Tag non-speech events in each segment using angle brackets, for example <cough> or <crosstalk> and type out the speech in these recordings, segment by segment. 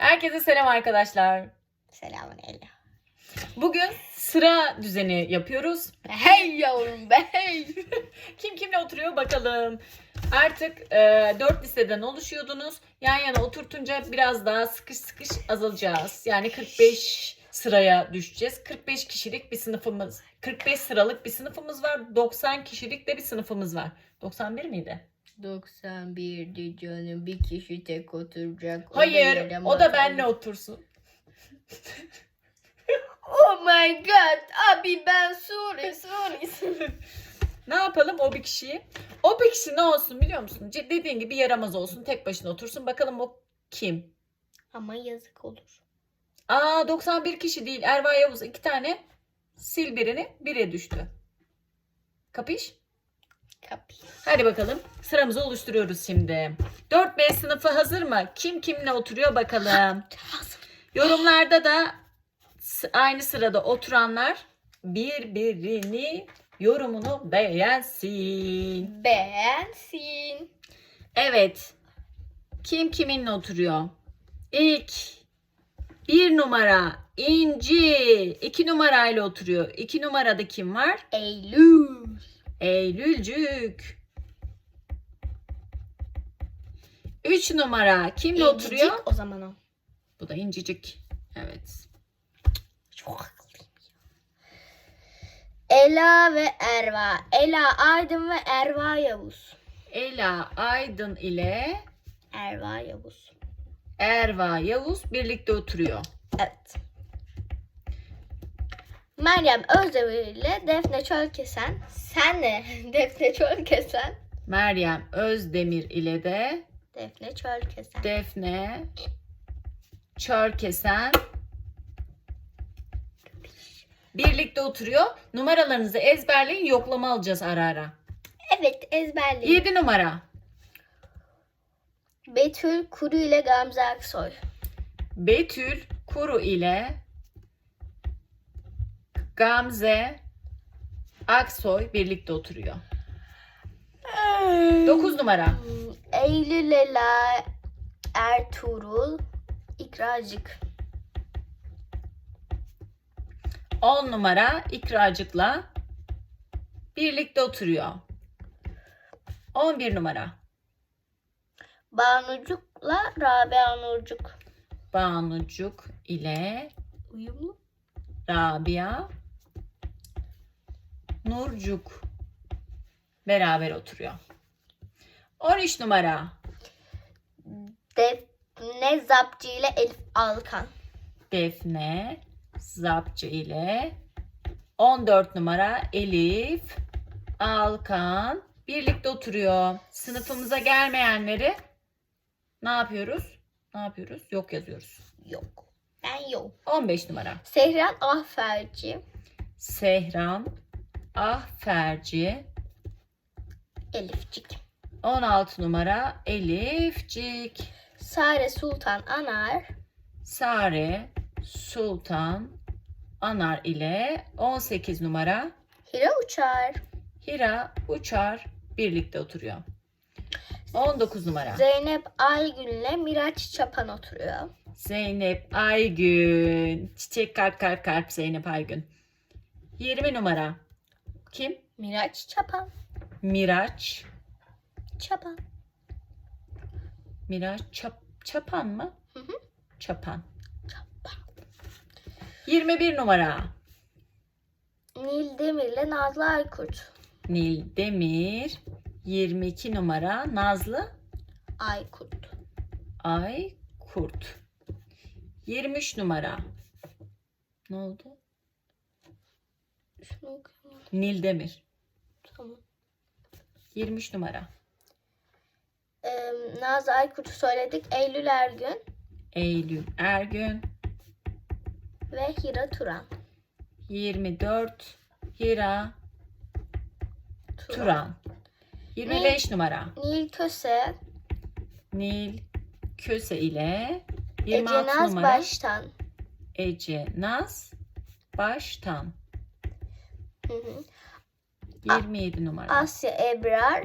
Herkese selam arkadaşlar. Selamun aleyküm. Bugün sıra düzeni yapıyoruz. Hey yavrum be hey. <laughs> Kim kimle oturuyor bakalım. Artık e, 4 listeden oluşuyordunuz. Yan yana oturtunca biraz daha sıkış sıkış azalacağız. Yani 45 sıraya düşeceğiz. 45 kişilik bir sınıfımız, 45 sıralık bir sınıfımız var. 90 kişilik de bir sınıfımız var. 91 miydi? 91'di canım bir kişi tek oturacak. Hayır, o da benle otursun. <laughs> Oh my god abi ben sorry sorry. Ne yapalım o bir kişiyi? O bir kişi ne olsun biliyor musun? C- Dediğin gibi yaramaz olsun. Tek başına otursun. Bakalım o kim? Ama yazık olur. Aa 91 kişi değil. Erva Yavuz iki tane. Sil birini. Bire düştü. Kapış? Kapı. Hadi bakalım. Sıramızı oluşturuyoruz şimdi. 4B sınıfı hazır mı? Kim kimle oturuyor bakalım. Yorumlarda da aynı sırada oturanlar birbirini yorumunu beğensin. Beğensin. Evet. Kim kiminle oturuyor? İlk bir numara İnci. iki numarayla oturuyor. İki numarada kim var? Eylül. Eylülcük. Üç numara kimle İncicik oturuyor? o zaman o. Bu da incicik. Evet. Çok haklıyım. Ela ve Erva. Ela Aydın ve Erva Yavuz. Ela Aydın ile Erva Yavuz. Erva Yavuz birlikte oturuyor. Evet. Meryem Özdemir ile Defne Çölkesen. Senle <laughs> Defne Çölkesen. Meryem Özdemir ile de Defne Çölkesen. Defne Çörkesen birlikte oturuyor. Numaralarınızı ezberleyin. Yoklama alacağız ara ara. evet ezberleyin. 7 numara. Betül Kuru ile Gamze Aksoy. Betül Kuru ile Gamze Aksoy birlikte oturuyor. 9 numara. Eylül Ela Ertuğrul İkracık. 10 numara İkracık'la birlikte oturuyor. 11 numara. Banucuk'la Rabia Nurcuk. Banucuk ile Uyumlu. Rabia Nurcuk beraber oturuyor. 13 numara. Defne Zapcı ile Elif Alkan. Defne Zapçı ile 14 numara Elif Alkan birlikte oturuyor. Sınıfımıza gelmeyenleri ne yapıyoruz? Ne yapıyoruz? Yok yazıyoruz. Yok. Ben yok. 15 numara. Sehran Ahferci. Sehran Ahferci Elifcik. 16 numara Elifcik Sare Sultan Anar. Sare Sultan Anar ile 18 numara Hira Uçar. Hira Uçar birlikte oturuyor. 19 numara. Zeynep Aygün ile Miraç Çapan oturuyor. Zeynep Aygün. Çiçek kalp kalp kalp Zeynep Aygün. 20 numara. Kim? Miraç Çapan. Miraç. Çapan. Miraç Çap Çapan mı? Hı hı. Çapan. Çapan. 21 numara. Nil Demir ile Nazlı Aykurt. Nil Demir. 22 numara. Nazlı Aykurt. Ay Kurt. 23 numara. Ne oldu? Nil Demir. Tamam. 23 numara. Ee, Nazlı Aykurt'u söyledik. Eylül Ergün Eylül Ergün. ve Hira Turan. 24 Hira Turan. 25 numara. Nil Köse. Nil Köse ile Ece 26 Naz numara Baştan. Ece Naz Baştan. Hı hı. 27 numara. Asya Ebrar.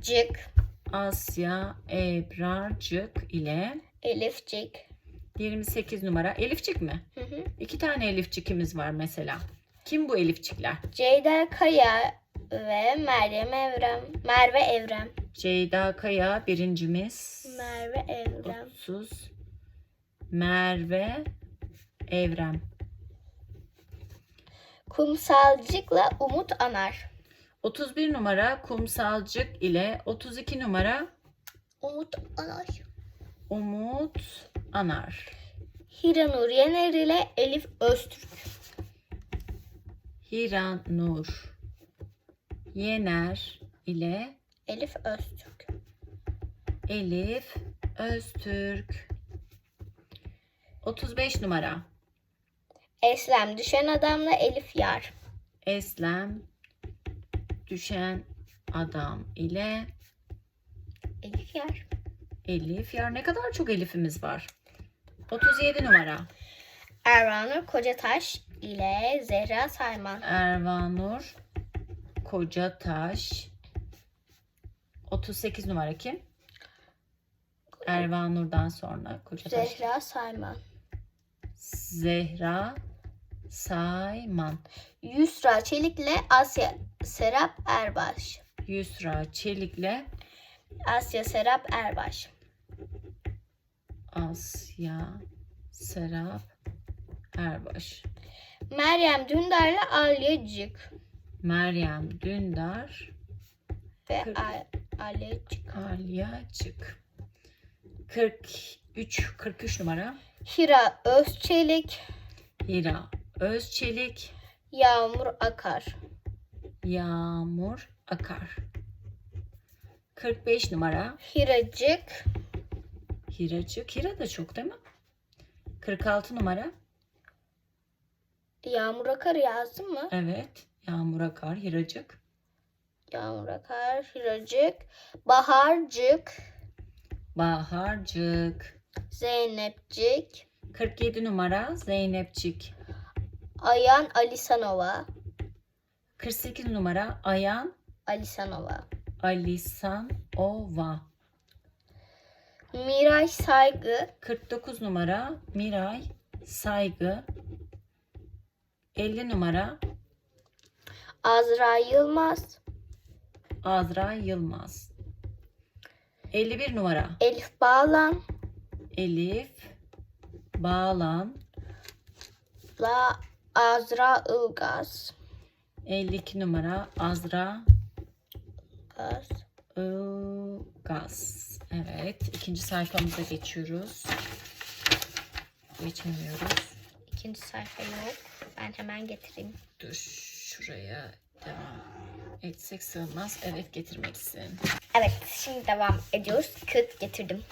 Cık. Asya Ebrarcık ile Elifcik. 28 numara. Elifçik mi? Hı hı. İki tane Elifçikimiz var mesela. Kim bu Elifçikler? Ceyda Kaya ve Meryem Evrem. Merve Evrem. Ceyda Kaya birincimiz. Merve Evrem. 30. Merve Evrem. Kumsalcık'la Umut Anar. 31 numara Kumsalcık ile 32 numara Umut Anar. Umut Anar. Hiranur Yener ile Elif Öztürk. Hiran Nur Yener ile Elif Öztürk. Elif Öztürk. 35 numara Eslem Düşen Adam'la Elif Yar. Eslem Düşen Adam ile Elif Yar. Elif. Ya ne kadar çok Elif'imiz var. 37 numara Ervanur Kocataş ile Zehra Sayman. Ervanur Kocataş 38 numara kim? Ervanur'dan sonra Kocataş. Zehra Sayman. Zehra Sayman. Yusra Çelik ile Asya Serap Erbaş. Yusra Çelik'le Asya Serap Erbaş. Asya Serap Erbaş. Meryem Dündar ile Aliye Cık. Meryem Dündar Ve. Al- Aliye Cık. Alya Çık. 43 43 numara Hira Özçelik. Hira Özçelik Yağmur Akar. Yağmur Akar. 45 numara Hiracık. Hiracık. Hira da çok değil mi? 46 numara. Yağmur Akar yazdın mı? Evet. Yağmur Akar. Hiracık. Yağmur Akar. Hiracık. Baharcık. Baharcık. Zeynepcik. 47 numara Zeynepçik. Ayan Alisanova. 48 numara Ayan Alisanova. Alisan Ova. Miray Saygı. 49 numara Miray Saygı. 50 numara Azra Yılmaz. Azra Yılmaz. 51 numara Elif Bağlan. Elif Bağlan. La Azra Ilgaz. 52 numara Azra Gaz. Ilgaz. Evet. ikinci sayfamıza geçiyoruz. Geçemiyoruz. İkinci sayfa yok. Ben hemen getireyim. Dur şuraya devam etsek sığmaz. Evet getirmelisin. Evet şimdi devam ediyoruz. Kıt getirdim.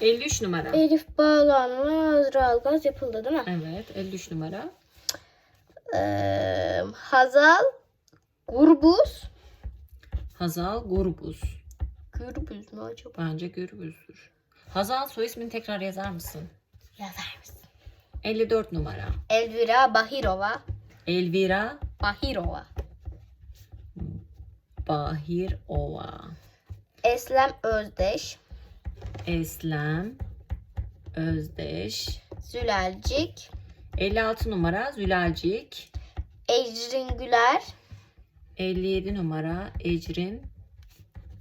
53 numara. Elif Bağlan'la Azra Ilgaz yapıldı değil mi? Evet 53 numara. Ee, Hazal Gurbuz. Hazal Gurbuz. Gürbüz mü acaba? Bence Gürbüz'dür. Hazal soy ismini tekrar yazar mısın? Yazar mısın? 54 numara. Elvira Bahirova. Elvira Bahirova. Bahirova. Eslem Özdeş. Eslem Özdeş. Zülalcik. 56 numara Zülalcik. Ecrin Güler. 57 numara Ecrin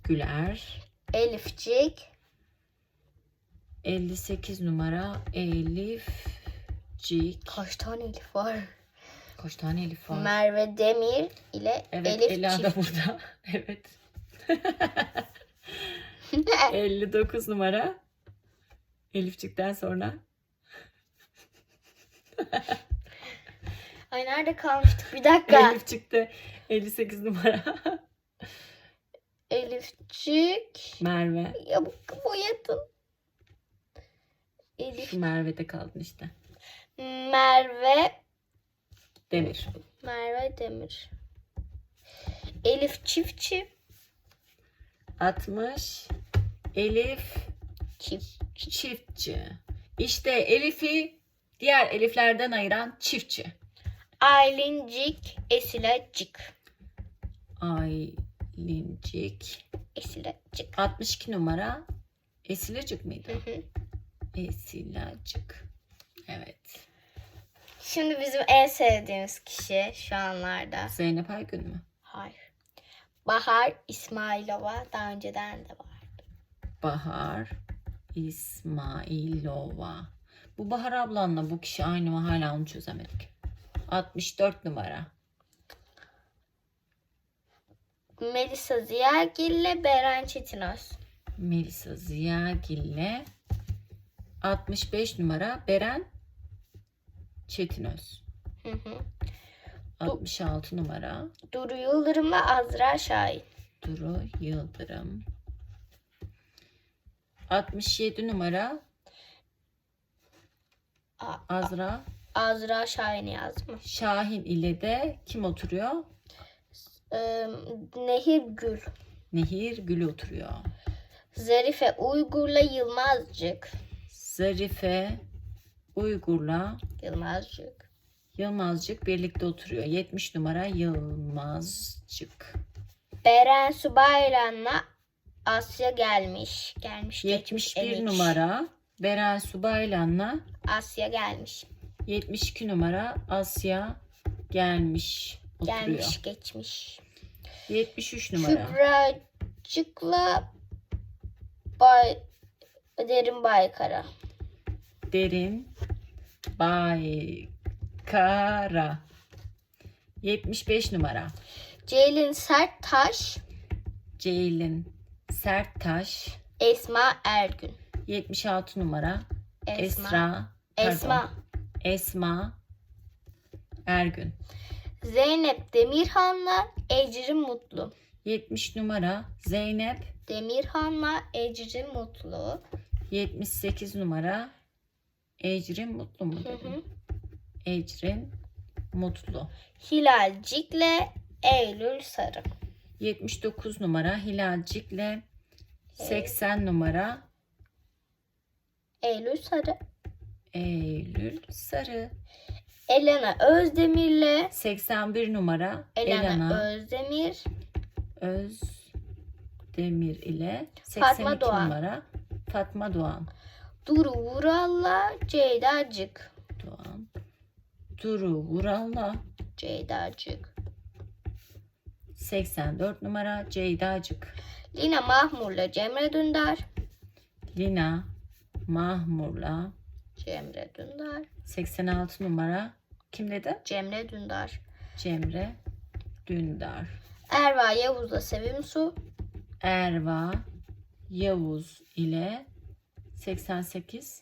Güler. Elifcik. 58 numara Elifcik. Kaç tane Elif var? Kaç tane Elif var? Merve Demir ile evet Elif Ela da burada. <laughs> evet. <laughs> 59 numara Elifçik'ten sonra. Ay nerede kalmıştık? Bir dakika. Elif çıktı. 58 numara. Elifcik. Merve. Ya bu boyatın. Elif. Şu Merve'de kaldın işte. Merve. Demir. Merve Demir. Elif Çiftçi. 60. Elif Çift. çiftçi. İşte Elif'i diğer Eliflerden ayıran çiftçi. Aylincik. Esilacık. Aylincik. Esilacık. 62 numara. Esilecik miydi? Hı hı. Esilacık. Evet. Şimdi bizim en sevdiğimiz kişi şu anlarda. Zeynep Aygün mü? Hayır. Bahar İsmailova daha önceden de var. Bahar İsmailova. Bu Bahar ablanla bu kişi aynı mı hala onu çözemedik. 64 numara. Melisa Ziyagil ile Beren Çetinöz. Melisa Ziyagil'le 65 numara Beren Çetinöz. Hı hı. 66 numara Duru Yıldırım ve Azra Şahin. Duru Yıldırım. 67 numara A- Azra Azra Şahin yazmış. Şahin ile de kim oturuyor? Ee, Nehir Gül. Nehir Gül oturuyor. Zarife Uygur'la Yılmazcık. Zarife Uygur'la Yılmazcık. Yılmazcık birlikte oturuyor. 70 numara Yılmazcık. Beren Subaylan'la Asya gelmiş. Gelmiş. geçmiş, 71 emiş. numara Beren Subaylan'la Asya gelmiş. 72 numara Asya gelmiş oturuyor. Gelmiş geçmiş. 73 numara Kübracık'la Bay Derin Baykara. Derin Baykara 75 numara Ceylin Serttaş, Ceylin Serttaş Esma Ergün. 76 numara Esma. Esra Esma. Esma Ergün Zeynep Demirhan'la Ecrin Mutlu. 70 numara Zeynep Demirhan'la Ecrin Mutlu. 78 numara Ecrin Mutlu mu Hı dedim? hı. Ecrin Mutlu Hilal Cik'le Eylül Sarı. 79 numara Hilalcik'le 80 numara Eylül Sarı. Eylül Sarı Elena Özdemir'le 81 numara Elena, Elena Özdemir. Özdemir ile Fatma 82 Doğan. numara Fatma Doğan. Duru Vural'la Ceydacık. Doğan. Duru Vural'la Ceydacık. 84 numara Ceydacık. Lina Mahmur'la Cemre Dündar. Lina Mahmur'la Cemre Dündar. 86 numara kim dedi? Cemre Dündar. Cemre Dündar. Erva Yavuz'la Sevim Su. Erva Yavuz ile 88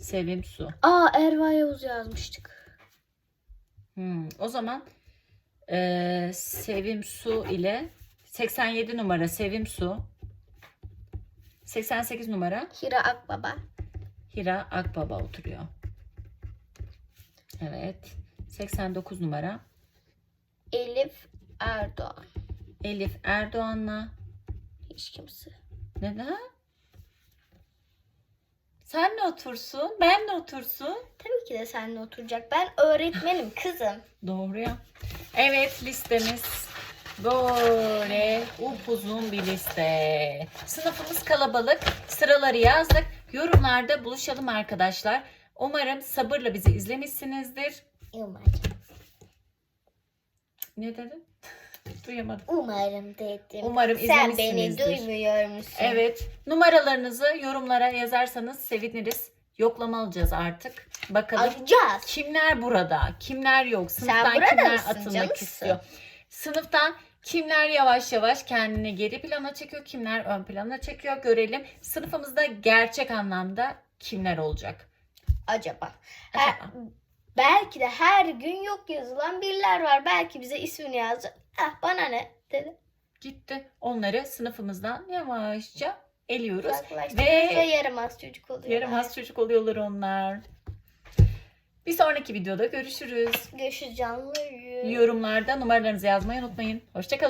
Sevim Su. Aa Erva Yavuz yazmıştık. Hmm, o zaman eee, Sevim Su ile 87 numara Sevim Su. 88 numara Hira Akbaba. Hira Akbaba oturuyor. Evet. 89 numara Elif Erdoğan. Elif Erdoğan'la Hiç kimse. neden? Sen de otursun, ben de otursun. Tabii ki de seninle oturacak. Ben öğretmenim <laughs> kızım. Doğru ya. Evet listemiz böyle upuzun bir liste. Sınıfımız kalabalık. Sıraları yazdık. Yorumlarda buluşalım arkadaşlar. Umarım sabırla bizi izlemişsinizdir. Umarım. Ne dedin? <laughs> Duyamadım. Umarım dedim. Umarım Sen beni izlemişsinizdir. duymuyor musun? Evet. Numaralarınızı yorumlara yazarsanız seviniriz. Yoklama alacağız artık. Bakalım. Alacağız. Kimler burada? Kimler yok? Sen Sınıftan burada kimler mısın atılmak canımsın? istiyor? Sınıftan kimler yavaş yavaş kendini geri plana çekiyor? Kimler ön plana çekiyor? Görelim. Sınıfımızda gerçek anlamda kimler olacak? Acaba. Acaba. Ha, belki de her gün yok yazılan biriler var. Belki bize ismini yazdı. Ah bana ne dedi. Gitti. Onları sınıfımızdan yavaşça eliyoruz. Ve- ve yaramaz çocuk oluyor. Yarım has çocuk oluyorlar onlar. Bir sonraki videoda görüşürüz. Görüşürüz canlı. Yorumlarda numaralarınızı yazmayı unutmayın. Hoşçakalın.